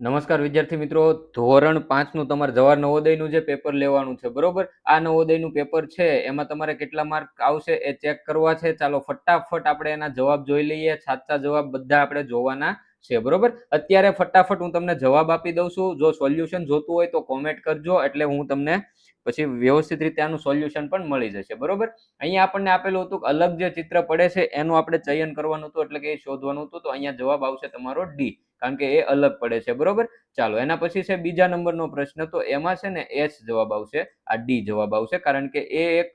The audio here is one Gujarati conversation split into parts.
નમસ્કાર વિદ્યાર્થી મિત્રો. ધોરણ પાંચનું તમારે જવાહર નવોદયનું જે પેપર લેવાનું છે, બરોબર? આ નવોદયનું પેપર છે, એમાં તમારે કેટલા માર્ક આવશે એ ચેક કરવા છે. ચાલો ફટાફટ આપણે એના જવાબ જોઈ લઈએ. સાચા જવાબ બધા આપણે જોવાના છે, બરોબર? અત્યારે ફટાફટ હું તમને જવાબ આપી દઉં છું. જો સોલ્યુશન જોતું હોય તો કોમેન્ટ કરજો, એટલે હું તમને પછી વ્યવસ્થિત રીતે આનું સોલ્યુશન પણ મળી જશે, બરોબર? અહીંયા આપણને આપેલું હતું કે અલગ જે ચિત્ર પડે છે, એનું આપણે ચયન કરવાનું હતું, એટલે કે એ શોધવાનું હતું. તો અહીંયા જવાબ આવશે તમારો ડી કારણ કે એ અલગ પડે છે, બરોબર? ચાલો, એના પછી છે બીજા નંબરનો પ્રશ્ન, તો એમાં છે ને એચ જવાબ આવશે, આ ડી જવાબ આવશે, કારણ કે એ એક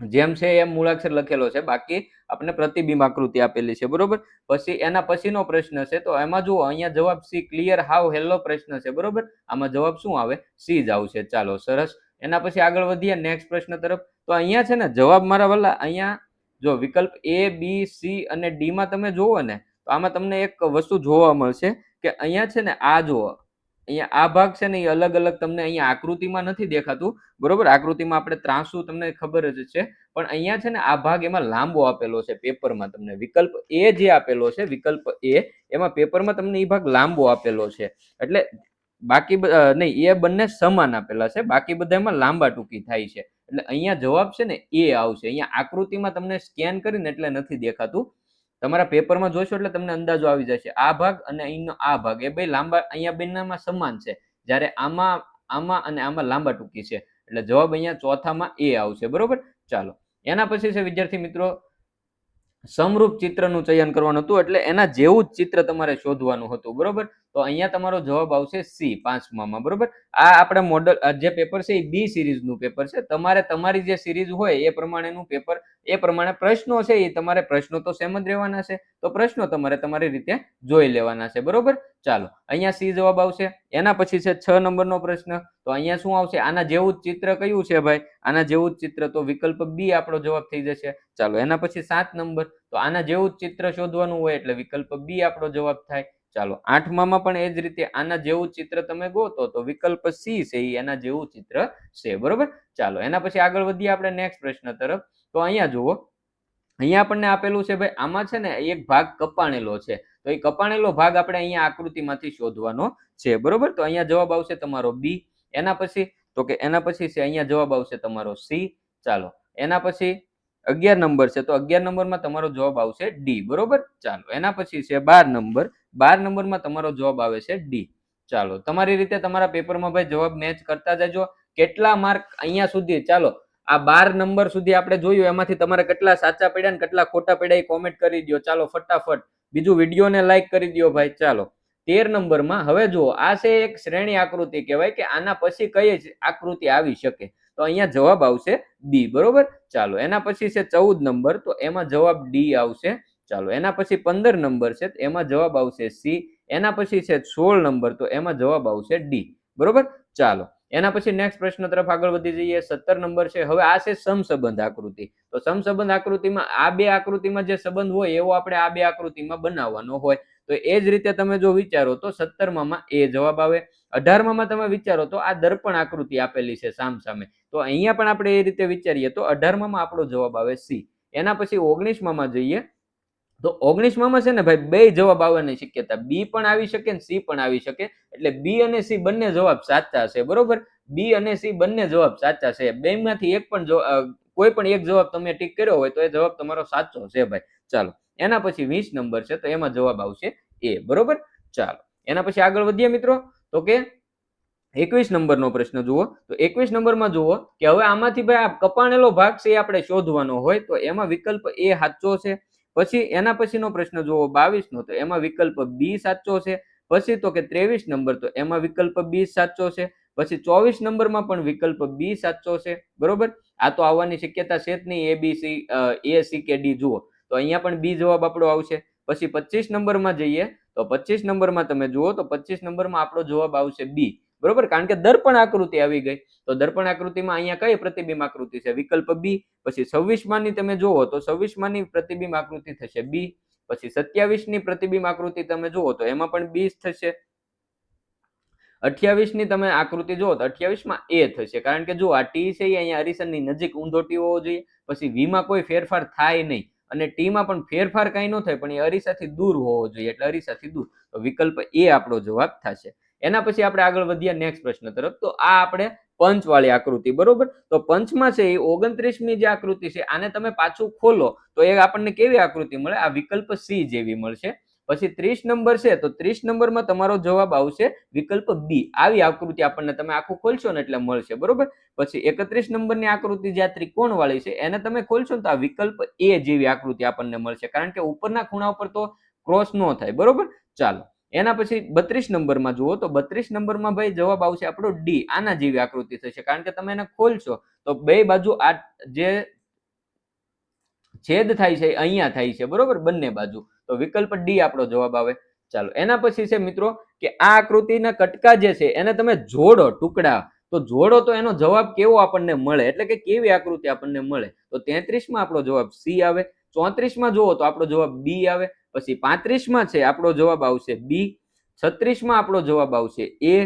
જેમ છે એમ મૂળાક્ષર લખેલો છે, બાકી આપણે પ્રતિબિંબ આકૃતિ આપેલી છે, બરોબર? પછી એના પછીનો પ્રશ્ન છે, તો એમાં જુઓ, અહીંયા જવાબ સી ક્લિયર હાવ હેલો પ્રશ્ન છે, બરોબર? આમાં જવાબ શું આવે? સી જ આવશે, ચાલો, સરસ. એના પછી આગળ વધીએ નેક્સ્ટ પ્રશ્ન તરફ. તો અહીંયા છે ને, જવાબ મારા વાલા, અહીંયા જો વિકલ્પ એ બી સી અને ડી માં તમે જોવો ને તો આમાં તમને એક વસ્તુ જોવા મળશે કે અહીંયા છે ને આ જુઓ. અહીંયા આ ભાગ છે ને એ અલગ અલગ તમને અહીંયા આકૃતિમાં નથી દેખાતું, બરોબર? આકૃતિમાં આપણે ત્રાસુ તમને ખબર જ છે. પણ અહીંયા છે ને આ ભાગ એમાં લાંબો આપેલો છે પેપરમાં તમને. વિકલ્પ એ જે આપેલો છે, વિકલ્પ એ, એમાં પેપરમાં તમને એ ભાગ લાંબો આપેલો છે. એટલે બાકી નહીં, એ બંને સમાન આપેલા છે. બાકી બધા એમાં લાંબા ટૂંકી થાય છે. એટલે અહીંયા જવાબ છે ને એ આવશે. અહીંયા આકૃતિમાં તમને સ્કેન કરીને એટલે નથી દેખાતું. તમારા પેપરમાં જોશો એટલે તમને અંદાજો આવી જશે. આ ભાગ અને અહીંનો આ ભાગ એ બે લાંબા, અહીંયા બંનેમાં સમાન છે. જ્યારે આમાં આમાં અને આમાં લાંબા ટૂંકી છે. એટલે જવાબ અહીંયા ચોથામાં એ આવશે. બરોબર? ચાલો. એના પછી છે વિદ્યાર્થી મિત્રો, સમરૂપ ચિત્રનું ચયન કરવાનું હતું એટલે એના જેવું જ ચિત્ર તમારે શોધવાનું હતું. બરોબર? તો અહીંયા તમારો જવાબ આવશે સી, પાંચમામાં, બરોબર? આ આપણે મોડલ જે પેપર છે એ બી સિરીઝનું પેપર છે. તમારે તમારી જે સિરીઝ હોય એ પ્રમાણેનું પેપર એ પ્રમાણે પ્રશ્નો છે, એ તમારે પ્રશ્નો તો સેમ જ રહેવાના છે. તો પ્રશ્નો તમારે તમારી રીતે જોઈ લેવાના છે, બરોબર? ચાલો, અહીંયા સી જવાબ આવશે. એના પછી છે છ નંબરનો પ્રશ્ન. તો અહીંયા શું આવશે? આના જેવું જ ચિત્ર કયું છે ભાઈ? આના જેવું જ ચિત્ર તો વિકલ્પ બી આપણો જવાબ થઈ જશે. ચાલો, એના પછી સાત નંબર. તો આના જેવું જ ચિત્ર શોધવાનું હોય એટલે વિકલ્પ બી આપણો જવાબ થાય. ચાલો, આઠમામાં પણ એ જ રીતે આના જેવું ચિત્ર તમે ગોતો તો વિકલ્પ સી છે એના જેવું ચિત્ર છે, બરોબર? ચાલો, એના પછી આગળ વધીએ આપણે નેક્સ્ટ પ્રશ્ન તરફ. તો અહીંયા જુઓ, અહીંયા આપણને આપેલું છે ભાઈ, આમાં છે ને એક ભાગ કપાણેલો છે. તો એ કપાણેલો ભાગ આપણે અહીંયા આકૃતિમાંથી શોધવાનો છે, બરોબર? તો અહીંયા જવાબ આવશે તમારો બી, એના પછી, તો કે એના પછી છે, અહીંયા જવાબ આવશે તમારો સી. ચાલો, એના પછી અગિયાર નંબર છે, તો અગિયાર નંબરમાં તમારો જવાબ આવશે ડી, બરોબર? ચાલો, એના પછી છે બાર નંબર બાર નંબરમાં તમારો જવાબ આવે છે ડી ચાલો, તમારી રીતે તમારા પેપરમાં ભાઈ જવાબ મેચ કરતા જજો. કેટલા માર્ક અહીંયા સુધી? ચાલો, આ બાર નંબર સુધી આપણે જોયું, એમાંથી તમારે કેટલા સાચા પડ્યા ને કેટલા ખોટા પડ્યા એ કોમેન્ટ કરી દો ચાલો, ફટાફટ. બીજું વિડીયોને લાઈક કરી દો ભાઈ, ચાલો. તેર નંબરમાં, હવે જુઓ, આ છે એક શ્રેણી આકૃતિ કહેવાય કે આના પછી કઈ જ આકૃતિ આવી શકે. તો અહીંયા જવાબ આવશે બી બરોબર? ચાલો, એના પછી છે ચૌદ નંબર, તો એમાં જવાબ ડી આવશે. ચાલો, એના પછી પંદર નંબર છે એમાં જવાબ આવશે સી, એના પછી છે સોળ નંબર, તો એમાં જવાબ આવશે ડી, બરોબર? ચાલો, એના પછી નેક્સ્ટ પ્રશ્ન તરફ આગળ વધી જઈએ, સત્તર નંબર છે, હવે આ છે સમસંબંધ આકૃતિ, તો સમસંબંધ આકૃતિમાં, આ બે આકૃતિમાં જે સંબંધ હોય, એવો આપણે આ બે આકૃતિમાં બનાવવાનો હોય, તો એ જ રીતે તમે જો વિચારો, તો સત્તરમાં એ જવાબ આવે અઢારમાં તમે વિચારો, તો આ દર્પણ આકૃતિ આપેલી છે સામ સામે તો અહીંયા પણ આપણે એ રીતે વિચારીએ, તો અઢારમાં આપણો જવાબ આવે સી, એના પછી ઓગણીસમાં જઈએ તો ઓગણીસમાં છે ને ભાઈ, બે જવાબ આવવાની શક્યતા. બી પણ આવી શકે ને સી પણ આવી શકે. એટલે બી અને સી બંને જવાબ સાચા છે, બરોબર? બી અને સી બંને જવાબ સાચા છે. બે માંથી એક પણ કોઈ પણ એક જવાબ તમે ટીક કર્યો હોય તો એ જવાબ તમારો સાચો છે ભાઈ. ચાલો, એના પછી વીસ નંબર છે, તો એમાં જવાબ આવશે એ, બરોબર? ચાલો, એના પછી આગળ વધીએ મિત્રો. તો કે એકવીસ નંબરનો પ્રશ્ન જુઓ. તો એકવીસ નંબરમાં જુઓ કે હવે આમાંથી ભાઈ આ કપાણેલો ભાગ છે એ આપણે શોધવાનો હોય તો એમાં વિકલ્પ એ સાચો છે. પછી એના પછીનો પ્રશ્ન જુઓ બાવીસ નો તો એમાં વિકલ્પ બી સાચો છે. પછી તો કે ત્રેવીસ નંબર, તો એમાં વિકલ્પ બી સાચો છે. પછી ચોવીસ નંબરમાં પણ વિકલ્પ બી સાચો છે. બરોબર? આ તો આવવાની શક્યતા છે જ નહીં, A, B, C A, C, K, D, જુઓ. તો અહીંયા પણ બી જવાબ આપણો આવશે. પછી પચીસ નંબરમાં જઈએ, તો પચીસ નંબરમાં તમે જુઓ, તો પચીસ નંબરમાં આપણો જવાબ આવશે બી. બરોબર? કારણ કે દર્પણ આકૃતિ આવી ગઈ. તો દર્પણ આકૃતિમાં અહીંયા કઈ પ્રતિબિંબ આકૃતિ છે? વિકલ્પ બી પછી છવ્વીસ તમે જુઓ તો છવ્વીસ પ્રતિબિંબ આકૃતિ થશે બી પછી સત્યાવીસની પ્રતિબિંબ આકૃતિ તમે જુઓ તો એમાં પણ બી થશે. અઠ્યાવીસની તમે આકૃતિ જુઓ તો અઠ્યાવીસમાં એ થશે. કારણ કે જો આ ટી છે અહીંયા હરિસનની નજીક ઊંધો ટી હોવો જોઈએ. પછી વીમાં કોઈ ફેરફાર થાય નહીં. અને ટીમાં પણ ફેરફાર કાંઈ ન થાય, પણ એ અરીસાથી દૂર હોવો જોઈએ. એટલે અરીસાથી દૂર. તો વિકલ્પ એ આપણો જવાબ થશે. એના પછી આપણે આગળ વધ્યા નેક્સ્ટ પ્રશ્ન તરફ. તો આ આપણે પંચવાળી આકૃતિ, બરોબર? તો પંચમાં છે એ ઓગણત્રીસમી જે આકૃતિ છે, આને તમે પાછું ખોલો, તો એ આપણને કેવી આકૃતિ મળે? આ વિકલ્પ સી જેવી મળશે. પછી ત્રીસ નંબર છે, તો ત્રીસ નંબરમાં તમારો જવાબ આવશે વિકલ્પ બી આવી આકૃતિ આપણને તમે આખું ખોલશો ને એટલે મળશે, બરોબર? પછી એકત્રીસ નંબરની આકૃતિ જે આ ત્રિકોણ વાળી છે, એને તમે ખોલશો ને તો આ વિકલ્પ એ જેવી આકૃતિ આપણને મળશે. કારણ કે ઉપરના ખૂણા ઉપર તો ક્રોસ ન થાય, બરોબર? ચાલો. એના પછી બત્રીસ નંબરમાં જુઓ તો બત્રીસ નંબરમાં ભાઈ જવાબ આવશે આપણો ડી આના જેવી આકૃતિ થશે. કારણ કે તમે એને ખોલશો તો બે બાજુ આ જે છેદ થાય છે અહીંયા થાય છે. બરોબર? બંને બાજુ. તો વિકલ્પ ડી આપણો જવાબ આવે. ચાલો, એના પછી છે મિત્રો કે આ આકૃતિના કટકા જે છે એને તમે જોડો ટુકડા. તો જોડો તો એનો જવાબ કેવો આપણને મળે? એટલે કે કેવી આકૃતિ આપણને મળે? તો તેત્રીસમાં આપણો જવાબ સી આવે. ચોત્રીસમાં જુઓ તો આપણો જવાબ બી આવે. પછી પાંત્રીસમાં છે, આપણો જવાબ આવશે બી છત્રીસમાં આપણો જવાબ આવશે એ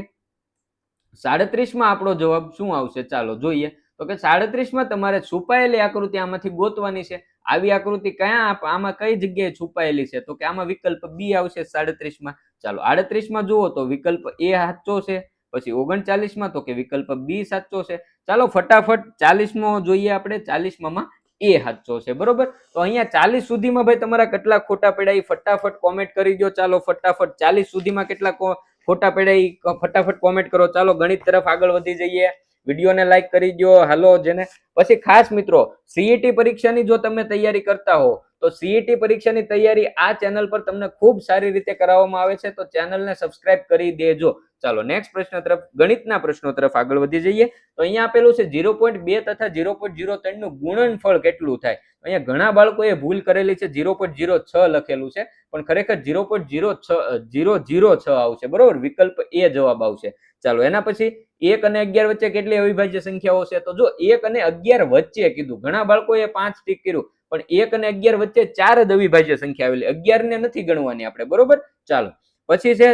સાડત્રીસમાં આપણો જવાબ શું આવશે? ચાલો જોઈએ. તો કે સાડત્રીસમાં તમારે છુપાયેલી આકૃતિ આમાંથી ગોતવાની છે. આવી આકૃતિ કયા આમાં કઈ જગ્યાએ છુપાયેલી છે? તો કે આમાં વિકલ્પ બી આવશે સાડત્રીસમાં. ચાલો આડત્રીસમાં જુઓ તો વિકલ્પ એ સાચો છે, પછી ઓગણચાલીસમાં તો કે વિકલ્પ બી સાચો છે. ચાલો ફટાફટ ચાલીસમાં જોઈએ આપણે. ચાલીસમાં એ સાચો છે, બરોબર? તો અહીંયા ચાલીસ સુધીમાં ભાઈ તમારા કેટલા ખોટા પડ્યા એ ફટાફટ કોમેન્ટ કરી દો ચાલો ફટાફટ ચાલીસ સુધીમાં કેટલા ખોટા પડ્યા એ ફટાફટ કોમેન્ટ કરો. ચાલો ગણિત તરફ આગળ વધી જઈએ. વિડીયોને લાઈક કરી દો હાલો જેને પછી ખાસ મિત્રો સીઈટી પરીક્ષાની જો તમે તૈયારી કરતા હો, તો સીઈટી પરીક્ષાની તૈયારી આ ચેનલ પર તમને ખૂબ સારી રીતે કરાવવામાં આવે છે, તો ચેનલને સબસ્ક્રાઇબ કરી દેજો. ચાલો નેક્સ્ટ પ્રશ્ન તરફ, ગણિતના પ્રશ્નો તરફ આગળ વધી જઈએ. તો અહીંયા આપેલું છે ઝીરો પોઈન્ટ બે તથા ઝીરો પોઈન્ટ ઝીરો ત્રણનું ગુણનફળ કેટલું થાય? અહીંયા ઘણા બાળકોએ ભૂલ કરેલી છે ઝીરો પોઈન્ટ ઝીરો છ લખેલું છે, પણ ખરેખર ઝીરો પોઈન્ટ ઝીરો છ ઝીરો ઝીરો છ આવશે, બરોબર? વિકલ્પ એ જવાબ આવશે. ચાલો, એના પછી એક અને અગિયાર વચ્ચે કેટલી અવિભાજ્ય સંખ્યાઓ છે? તો જો એક અને અગિયાર વચ્ચે કીધું, ઘણા બાળકોએ પાંચ ટીક કર્યું, પણ એક અને અગિયાર વચ્ચે ચાર જ અવિભાજ્ય સંખ્યા આવેલી. અગિયાર ને નથી ગણવાની આપણે, બરોબર? ચાલો. પછી છે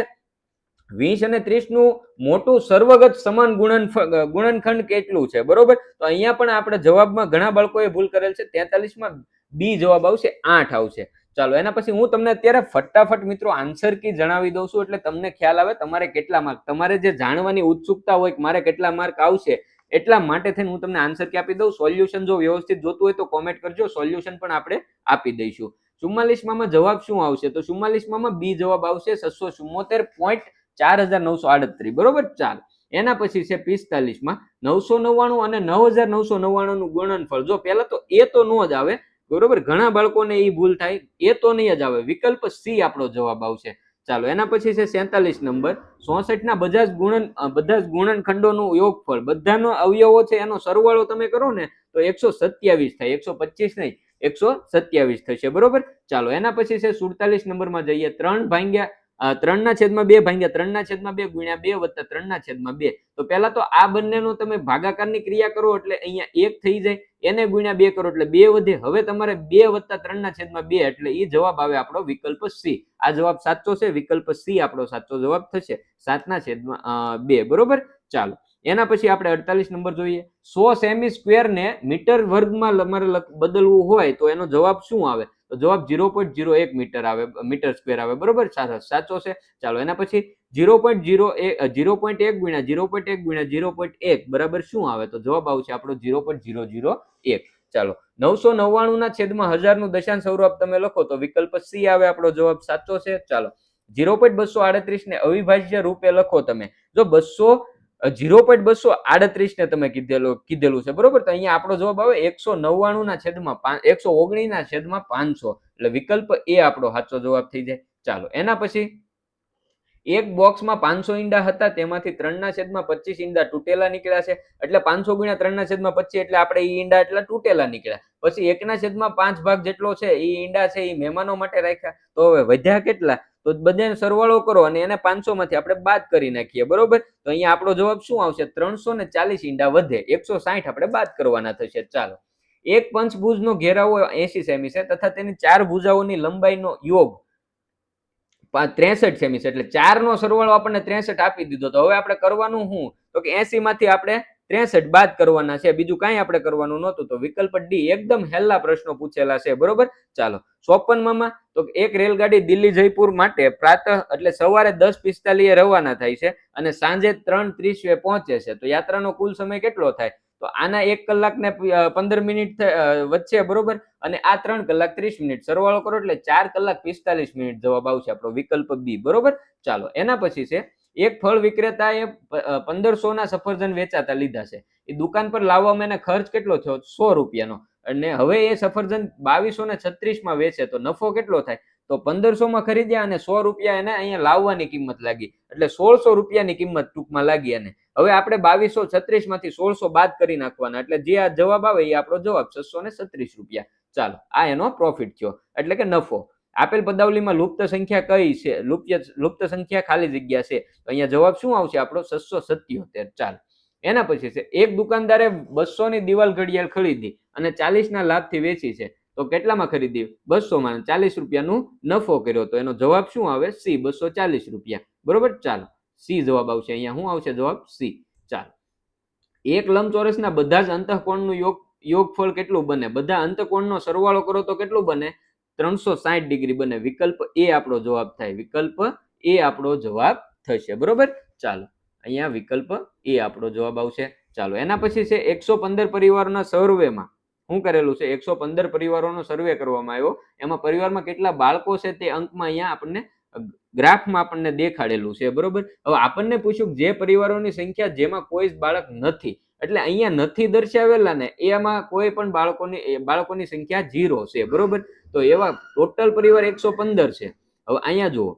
વીસ અને ત્રીસનું મોટું સર્વગત સમાન ગુણન ગુણનખંડ કેટલું છે? બરોબર? તો અહીંયા પણ આપણે જવાબમાં ઘણા બાળકોએ ભૂલ કરેલ છે. તેતાલીસમાં બી જવાબ આવશે, આઠ આવશે. ચાલો, એના પછી હું તમને અત્યારે ફટાફટ મિત્રો આન્સર કી જણાવી દઉં છું, એટલે તમને ખ્યાલ આવે તમારે કેટલા માર્ક તમારે જે જાણવાની ઉત્સુકતા હોય કે મારે કેટલા માર્ક આવશે, એટલા માટે થઈને હું તમને આન્સર કે આપી દઉં. સોલ્યુશન જો વ્યવસ્થિત જોતું હોય તો કોમેન્ટ કરજો સોલ્યુશન પણ આપણે આપી દઈશું. ચુમ્માલીસમાં જવાબ શું આવશે? તો ચુમ્માલીસમાં બી જવાબ આવશે છસો ચુમ્મોતેર પોઈન્ટ ચાર હજાર નવસો આડત્રીસ, બરોબર? ચાલ, એના પછી છે પિસ્તાલીસમાં નવસો નવ્વાણું અને નવ હજાર નવસો નવ્વાણું નું ગુણનફળ. જો પહેલા તો એ તો નો જ આવે બરોબર? ઘણા બાળકોને એ ભૂલ થાય, એ તો નહીં જ આવે. વિકલ્પ સી આપણો જવાબ આવશે. ચાલો, એના પછી છે સેતાલીસ નંબર. ચોસઠ ના બધા જ ગુણન બધા જ ગુણનખંડોનું યોગફળ, બધાનો અવયવો છે, એનો સરવાળો તમે કરો ને, તો એકસો સત્યાવીસ થાય. એકસો પચીસ નહીં, એકસો સત્યાવીસ થશે. બરોબર? ચાલો, એના પછી છે સુડતાલીસ નંબરમાં જઈએ. ત્રણ ભાંગ્યા ત્રણના છેદમાં બે ભાંગ્યા ત્રણના છેદમાં બે ગુણ્યા બે વત્તા ત્રણના છેદમાં બે. તો પહેલા તો આ બંનેનો તમે ભાગાકારની ક્રિયા કરો એટલે અહીંયા એક થઈ જાય, એને ગુણ્યા બે કરો એટલે બે વધે. હવે તમારે બે વત્તા ત્રણના છેદમાં બે એટલે એ જવાબ આવે આપણો વિકલ્પ સી. આ જવાબ સાચો છે? વિકલ્પ સી આપણો સાચો જવાબ થશે સાતના છેદમાં બે. બરોબર? ચાલો. એના પછી આપણે અડતાલીસ નંબર જોઈએ. સો સેમી સ્ક્વેર ને મીટર વર્ગમાં તમારે બદલવું હોય તો એનો જવાબ શું આવે? તો જવાબ ઝીરો પોઈન્ટ ઝીરો એક મીટર આવે, મીટર સ્ક્વેર આવે, બરોબર? સાચો છે ચાલો, એના પછી ઝીરો પોઈન્ટ ઝીરો એક ઝીરો પોઈન્ટ એક ગુણ્યા ઝીરો પોઈન્ટ એક ગુણ્યા ઝીરો પોઈન્ટ એક, બરાબર શું આવે? તો જવાબ આવશે આપણો ઝીરો પોઈન્ટ ઝીરો ઝીરો એક. ચાલો, નવસો નવ્વાણું ના છેદમાં હજારનું દશાંશ સ્વરૂપ તમે લખો તો વિકલ્પ સી આવે આપણો જવાબ, સાચો છે. ચાલો ઝીરો પોઈન્ટ બસો આડત્રીસ ને અવિભાજ્ય રૂપે લખો તમે. જો બસો ઝીરો પોઈન્ટ બસો આડત્રીસ ને તમે કીધેલું કીધેલું છે. બરોબર? તો અહીંયા આપણો જવાબ આવે એકસો નવ્વાણું ના છેદમાં એકસો ઓગણીસ ના છેદમાં પાંચસો. એટલે વિકલ્પ એ આપણો સાચો જવાબ થઈ જાય. ચાલો, એના પછી એક બોક્સમાં પાંચસો ઈંડા હતા, તેમાંથી ત્રણના છેદમાં પચીસ ઈંડા તૂટેલા નીકળ્યા છે. એટલે પાંચસો ગુણ્યા ત્રણના છેદમાં પચીસ, એટલે આપણે એ ઈંડા એટલા તૂટેલા નીકળ્યા. પછી એકના છેદમાં પાંચ ભાગ જેટલો છે એ ઈંડા છે એ મહેમાનો માટે રાખ્યા. તો હવે વધ્યા કેટલા? તો બધાને સરવાળો કરો અને એને પાંચસો માંથી આપણે બાદ કરી નાખીએ, બરોબર? તો અહીંયા આપણો જવાબ શું આવશે? ત્રણસો ને ચાલીસ ઈંડા વધે, એકસો સાઠ આપણે બાદ કરવાના થશે. ચાલો. એક પંચભુજનો ઘેરાવો એસી સેમી છે તથા તેની ચાર ભુજાઓની લંબાઈનો યોગ ત્રેસઠ સેમી છે. એટલે ચાર નો સરવાળો આપણને ત્રેસઠ આપી દીધો. તો હવે આપણે કરવાનું શું? તો કે એસી માંથી આપણે ત્રેસઠ બાદ કરવાના છે, બીજું કાંઈ આપણે કરવાનું નહોતું. તો વિકલ્પ ડી એકદમ હેલ્લા પ્રશ્નો પૂછેલા છે, બરોબર? ચાલો ચોપનમાં તો એક રેલગાડી દિલ્હી જયપુર માટે પ્રાતઃ એટલે સવારે દસ પિસ્તાલીએ રવાના થાય છે અને સાંજે ત્રણ ત્રીસે પહોંચે છે. તો યાત્રાનો કુલ સમય કેટલો થાય? તો આના એક કલાક ને પંદર મિનિટ વચ્ચે, બરોબર? અને આ ત્રણ કલાક ત્રીસ મિનિટ. સરવાળો કરો એટલે ચાર કલાક પિસ્તાલીસ મિનિટ જવાબ આવશે આપણો વિકલ્પ બી બરોબર? ચાલો, એના પછી છે એક ફળ વિક્રેતાએ પંદરસો ના સફરજન વેચાતા લીધા છે. એ દુકાન પર લાવવામાં એને ખર્ચ કેટલો થયો? સો રૂપિયાનો. અને હવે એ સફરજન બાવીસો ને છત્રીસમાં વેચે તો નફો કેટલો થાય? તો પંદરસોમાં ખરીદ્યા અને સો રૂપિયા એને અહીંયા લાવવાની કિંમત લાગી. એટલે સોળસો રૂપિયાની કિંમત ટૂંકમાં લાગી એને. હવે આપણે બાવીસો છત્રીસમાંથી સોળસો બાદ કરી નાખવાના. એટલે જે આ જવાબ આવે એ આપણો જવાબ છસો ને છત્રીસ રૂપિયા. ચાલો, આ એનો પ્રોફિટ થયો. એટલે કે નફો. આપેલ પદાવલીમાં લુપ્ત સંખ્યા કઈ છે? લુપ્ત લુપ્ત સંખ્યા ખાલી જગ્યા છે. તો અહીંયા જવાબ શું આવશે? આપણો છસો સત્યોતેર. ચાલ. એના પછી છે, એક દુકાનદારે બસો ની દિવાલ ઘડિયાળ ખરીદી અને ચાલીસ ના લાભથી વેચી છે. તો કેટલામાં ખરીદી? બસો માં ચાલીસ રૂપિયાનું નફો કર્યો તો એનો જવાબ શું આવે? સી. બસો ચાલીસ રૂપિયા. બરોબર? ચાલો. સી જવાબ આવશે. અહીંયા શું આવશે જવાબ? સી. ચાલો. એક લંબચોરસના બધા જ અંતઃકોણનું યોગ, યોગફળ કેટલું બને? બધા અંતકોણનો સરવાળો કરો તો કેટલું બને? ત્રણસો સાઠ ડિગ્રી બને. વિકલ્પ એ આપણો જવાબ થાય. વિકલ્પ એ આપણો જવાબ થશે. બરોબર? ચાલો. અહીંયા વિકલ્પ એ આપણો જવાબ આવશે. ચાલો. એના પછી છે એકસો પંદર પરિવારોના સર્વેમાં શું કરેલું છે? એકસો પંદર પરિવારોનો સર્વે કરવામાં આવ્યો. એમાં પરિવારમાં કેટલા બાળકો છે તે અંકમાં અહીંયા આપણને ગ્રાફમાં આપણને દેખાડેલું છે. બરોબર? હવે આપણને પૂછ્યું જે પરિવારોની સંખ્યા જેમાં કોઈ જ બાળક નથી. એટલે અહીંયા નથી દર્શાવેલા ને એમાં કોઈ પણ બાળકોની બાળકોની સંખ્યા જીરો છે, બરોબર? તો એવા ટોટલ પરિવાર એકસો પંદર છે. હવે અહીંયા જુઓ.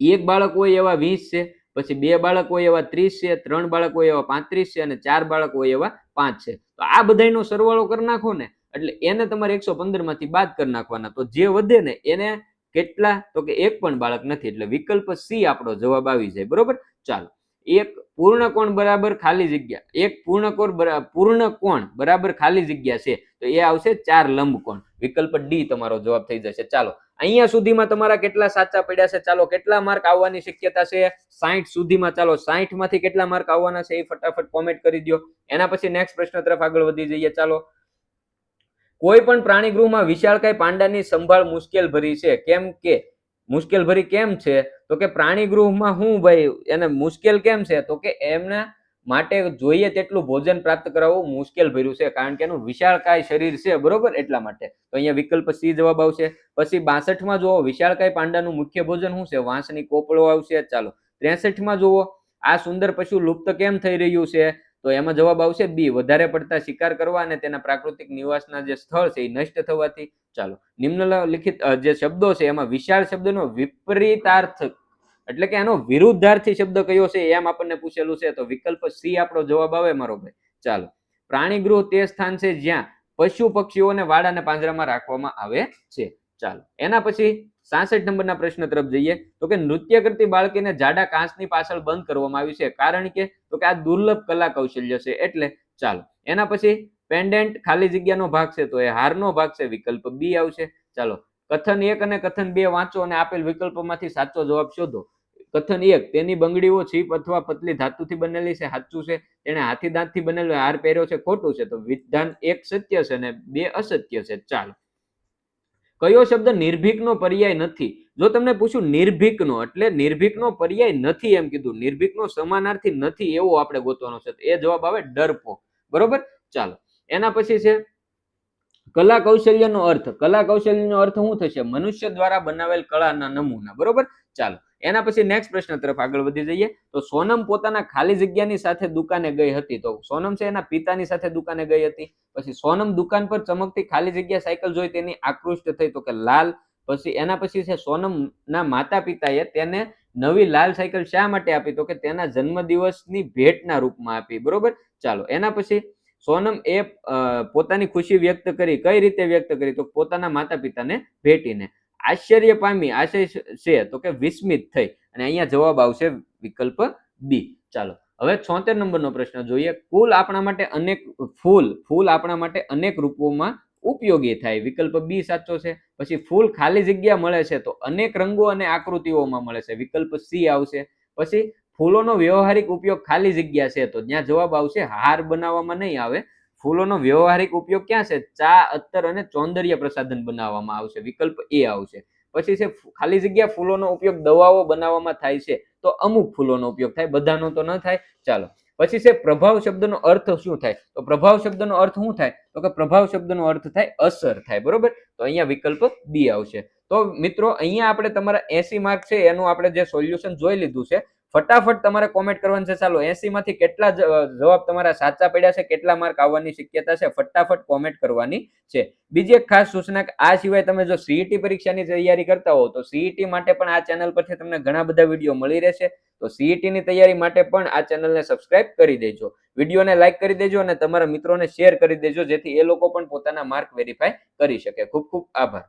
એક બાળક હોય એવા વીસ છે, પછી બે બાળક હોય એવા ત્રીસ છે, ત્રણ બાળક હોય એવા પાંત્રીસ છે અને ચાર બાળક હોય એવા પાંચ છે. તો આ બધાનો સરવાળો કરી નાખો ને એટલે એને તમારે એકસો પંદરમાંથી બાદ કરી નાખવાના. તો જે વધે ને, એને કેટલા? તો કે એક પણ બાળક નથી, એટલે વિકલ્પ સી આપણો જવાબ આવી જાય, બરોબર? ચાલો. એક પૂર્ણ કોણ બરાબર ખાલી જગ્યા, એક પૂર્ણ કોણ પૂર્ણ કોણ બરાબર ખાલી જગ્યા છે, તો એ આવશે ચાર લંબકોણ. વિકલ્પ ડી તમારો જવાબ થઈ જશે. ચાલો, અહીંયા સુધીમાં તમારા કેટલા સાચા પડ્યા છે? ચાલો, કેટલા માર્ક આવવાની શક્યતા છે? સાઠ સુધીમાં, ચાલો સાઠમાંથી કેટલા માર્ક આવવાના છે એ ફટાફટ કોમેન્ટ કરી દો એના પછી નેક્સ્ટ પ્રશ્ન તરફ આગળ વધી જઈએ. ચાલો, કોઈ પણ પ્રાણી ગૃહમાં વિશાળકાય પાંડાની સંભાળ મુશ્કેલ ભરી છે. કેમ કે મુશ્કેલ ભરી કેમ છે? તો કે પ્રાણી ગૃહમાં હું ભાઈ, એને મુશ્કેલ કેમ છે? તો કે એમના માટે જોઈએ તેટલું ભોજન પ્રાપ્ત કરાવવું મુશ્કેલ ભર્યું છે, કારણ કે એનું વિશાળકાય શરીર છે, બરોબર? એટલા માટે. તો અહીંયા વિકલ્પ સી જવાબ આવશે. પછી બાસઠમાં જુઓ, વિશાળકાય પાંડાનું મુખ્ય ભોજન શું છે? વાંસની કોપળો આવશે. ચાલો, ત્રેસઠમાં જુઓ, આ સુંદર પશુ લુપ્ત કેમ થઈ રહ્યું છે? તો એમાં જવાબ આવશે બી. વધારે પડતા શિકાર કરવા અને તેના પ્રાકૃતિક નિવાસના જે સ્થળ છે એ નષ્ટ થવાથી. ચાલો, નિમ્નલિખિત જે શબ્દો છે એમાં વિશાળ શબ્દનો વિપરીતાર્થ એટલે કે આનો વિરુદ્ધાર્થી શબ્દ કયો છે એમ આપણને પૂછેલું છે. તો વિકલ્પ સી આપણો જવાબ આવે મારો ભાઈ. ચાલો પ્રાણી ગૃહ તે સ્થાન છે જ્યાં પશુ પક્ષીઓને વાડા અને પાંજરામાં રાખવામાં આવે છે. ચાલો, એના પછી સાસઠ નંબરના પ્રશ્ન તરફ જઈએ, તો કે નૃત્ય કરતી બાળકીને જાડા કાંસની પાછળ બંધ કરવામાં આવી છે. કારણ કે, તો કે આ દુર્લભ કલા કૌશલ્ય છે. એટલે ચાલો, એના પછી પેન્ડેન્ટ ખાલી જગ્યાનો ભાગ છે, તો એ હારનો ભાગ છે, વિકલ્પ બી આવશે. ચાલો, કથન એક અને કથન બે વાંચો અને આપેલ વિકલ્પોમાંથી સાચો જવાબ શોધો. કથન એક, તેની બંગડીઓ છીપ અથવા પતલી ધાતુથી બનેલી છે સાચું છે. તેણે હાથી દાંતથી બનેલો, હાર પહેર્યો છે, ખોટું છે. તો વિધાન એક સત્ય છે અને બે અસત્ય છે. ચાલો કયો શબ્દ નિર્ભીકનો પર્યાય નથી? જો તમને પૂછ્યું નિર્ભીકનો, એટલે નિર્ભીકનો પર્યાય નથી એમ કીધું. નિર્ભીકનો સમાનાર્થી નથી એવો આપણે ગોતવાનો છે. એ જવાબ આવે ડરપોક. બરોબર? ચાલો. એના પછી છે, કલા કૌશલ્યનો અર્થ. કલા કૌશલ્યનો અર્થ શું થશે? મનુષ્ય દ્વારા બનાવેલ કળાના નમૂના. બરોબર? ચાલો. એના પછી નેક્સ્ટ પ્રશ્ન તરફ આગળ વધી જઈએ. તો સોનમ પોતાના ખાલી જગ્યાની સાથે દુકાને ગઈ હતી. તો સોનમ છે એના પિતાની સાથે દુકાને ગઈ હતી. પછી સોનમ દુકાન પર ચમકતી ખાલી જગ્યા સાયકલ જોઈ તેની આકૃષ્ટ થઈ તો કે લાલ. પછી એના પછી છે સોનમ ના માતા પિતાએ તેને નવી લાલ સાયકલ શા માટે આપી? તો કે તેના જન્મદિવસની ભેટના રૂપમાં આપી. બરોબર? ચાલો, એના પછી સોનમ એ પોતાની ખુશી વ્યક્ત કરી. કઈ રીતે વ્યક્ત કરી? તો પોતાના માતા પિતાને ભેટીને. આશ્ચર્ય પામી, આશય છે તો કે વિસ્મિત થઈ અને અહીંયા જવાબ આવશે વિકલ્પ બી. ચાલો, હવે છોતેર નંબરનો પ્રશ્ન જોઈએ. કુલ આપણા માટે અનેક ફૂલ ફૂલ આપણા માટે અનેક રૂપોમાં ઉપયોગી થાય. વિકલ્પ બી સાચો છે. પછી ફૂલ ખાલી જગ્યા મળે છે તો અનેક રંગો અને આકૃતિઓમાં મળે છે. વિકલ્પ સી આવશે. પછી ફૂલોનો વ્યવહારિક ઉપયોગ ખાલી જગ્યા છે તો ત્યાં જવાબ આવશે. હાર બનાવવામાં નહીં આવે. ફૂલોનો વ્યવહારિક ઉપયોગ ક્યાં છે? ચા અત્તર અને સૌંદર્ય પ્રસાધન બનાવવામાં આવશે. વિકલ્પ એ આવશે. પછી છે ખાલી જગ્યા ફૂલોનો ઉપયોગ દવાઓ બનાવવામાં થાય છે, તો અમુક ફૂલોનો ઉપયોગ થાય, બધાનો તો ન થાય. ચાલો. પછી છે, પ્રભાવ શબ્દનો અર્થ શું થાય? તો પ્રભાવ શબ્દનો અર્થ શું થાય? તો કે પ્રભાવ શબ્દનો અર્થ થાય, અસર થાય. બરોબર? તો અહીંયા વિકલ્પ બી આવશે. તો મિત્રો, અહીંયા આપણે તમારા એસી માર્ક છે, એનું આપણે જે સોલ્યુશન જોઈ લીધું છે ફટાફટ તમારે કોમેન્ટ કરવાનું છે. ચાલો, એસી માંથી કેટલા જવાબ તમારા સાચા પડ્યા છે, કેટલા માર્ક આવવાની શક્યતા છે, ફટાફટ કોમેન્ટ કરવાની છે. બીજી એક ખાસ સૂચના કે આ સિવાય તમે જો સીઈટી પરીક્ષાની તૈયારી કરતા હો, તો સીઈટી માટે પણ આ ચેનલ પરથી તમને ઘણા બધા વીડિયો મળી રહેશે. તો સીઈટી ની તૈયારી માટે પણ આ ચેનલને સબસ્ક્રાઇબ કરી દેજો. વિડીયોને લાઈક કરી દેજો અને તમારા મિત્રોને શેર કરી દેજો, જેથી એ લોકો પણ પોતાના માર્ક વેરીફાઈ કરી શકે. ખૂબ ખૂબ આભાર.